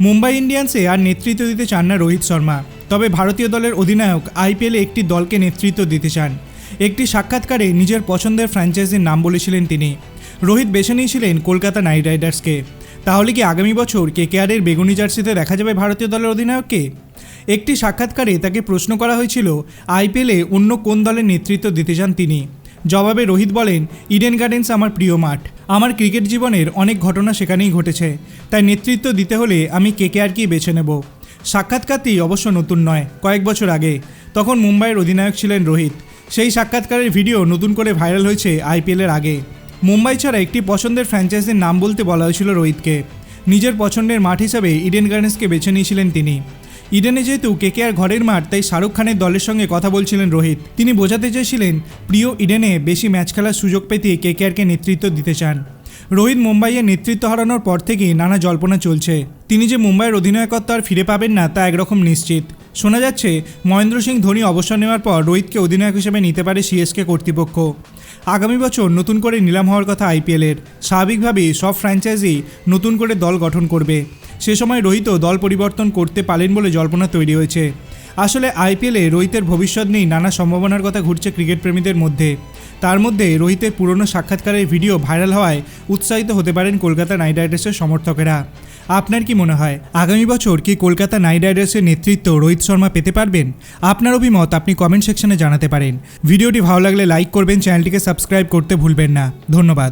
মুম্বাই ইন্ডিয়ান্সে আর নেতৃত্ব দিতে চান না রোহিত শর্মা। তবে ভারতীয় দলের অধিনায়ক আইপিএলে একটি দলকে নেতৃত্ব দিতে চান। একটি সাক্ষাৎকারে নিজের পছন্দের ফ্র্যাঞ্চাইজির নাম বলেছিলেন তিনি। রোহিত বেছে নিয়েছিলেন কলকাতা নাইট রাইডার্সকে। তাহলে কি আগামী বছর কেকেআরের বেগুনি জার্সিতে দেখা যাবে ভারতীয় দলের অধিনায়ককে? একটি সাক্ষাৎকারে তাকে প্রশ্ন করা হয়েছিল, আইপিএলে অন্য কোন দলের নেতৃত্ব দিতে চান তিনি? জবাবে রোহিত বলেন, ইডেন গার্ডেন্স আমার প্রিয় মাঠ। আমার ক্রিকেট জীবনের অনেক ঘটনা সেখানেই ঘটেছে। তাই নেতৃত্ব দিতে হলে আমি কেকেআরকেই বেছে নেব। সাক্ষাৎকারটি অবশ্য নতুন নয়, কয়েক বছর আগে। তখন মুম্বাইয়ের অধিনায়ক ছিলেন রোহিত। সেই সাক্ষাৎকারের ভিডিও নতুন করে ভাইরাল হয়েছে আইপিএলের আগে। মুম্বাই ছাড়া একটি পছন্দের ফ্র্যাঞ্চাইজির নাম বলতে বলা হয়েছিল রোহিতকে। নিজের পছন্দের মাঠ হিসাবে ইডেন গার্ডেন্সকে বেছে নিয়েছিলেন তিনি। ইডেনে যেহেতু কেকেআর ঘরের মাঠ, তাই শাহরুখ খানের দলের সঙ্গে কথা বলছিলেন রোহিত। তিনি বোঝাতে চেয়েছিলেন, প্রিয় ইডেনে বেশি ম্যাচ খেলার সুযোগ পেতে কেকেআরকে নেতৃত্ব দিতে চান। রোহিত মুম্বাইয়ে নেতৃত্ব হারানোর পর থেকেই নানা জল্পনা চলছে। তিনি যে মুম্বাইয়ের অধিনায়কত্ব আর ফিরে পাবেন না, তা একরকম নিশ্চিত। শোনা যাচ্ছে, মহেন্দ্র সিং ধোনি অবসর নেওয়ার পর রোহিতকে অধিনায়ক হিসেবে নিতে পারে সিএসকে কর্তৃপক্ষ। আগামী বছর নতুন করে নিলাম হওয়ার কথা আইপিএলের। স্বাভাবিকভাবেই সব ফ্র্যাঞ্চাইজি নতুন করে দল গঠন করবে। সে সময় রোহিতও দল পরিবর্তন করতে পারেন বলে জল্পনা তৈরি হয়েছে। আসলে আইপিএলে রোহিতের ভবিষ্যৎ নিয়ে নানা সম্ভাবনার কথা ঘুরছে ক্রিকেট প্রেমীদের মধ্যে। তার মধ্যে রোহিতের পুরনো সাক্ষাৎকারের ভিডিও ভাইরাল হওয়ায় উৎসাহিত হতে পারেন কলকাতা নাইট রাইডার্সের সমর্থকেরা। আপনার কি মনে হয়, আগামী বছর কি কলকাতা নাইট রাইডার্সের নেতৃত্ব রোহিত শর্মা পেতে পারবেন? আপনার অভিমত আপনি কমেন্ট সেকশনে জানাতে পারেন। ভিডিওটি ভালো লাগলে লাইক করবেন, চ্যানেলটিকে সাবস্ক্রাইব করতে ভুলবেন না। ধন্যবাদ।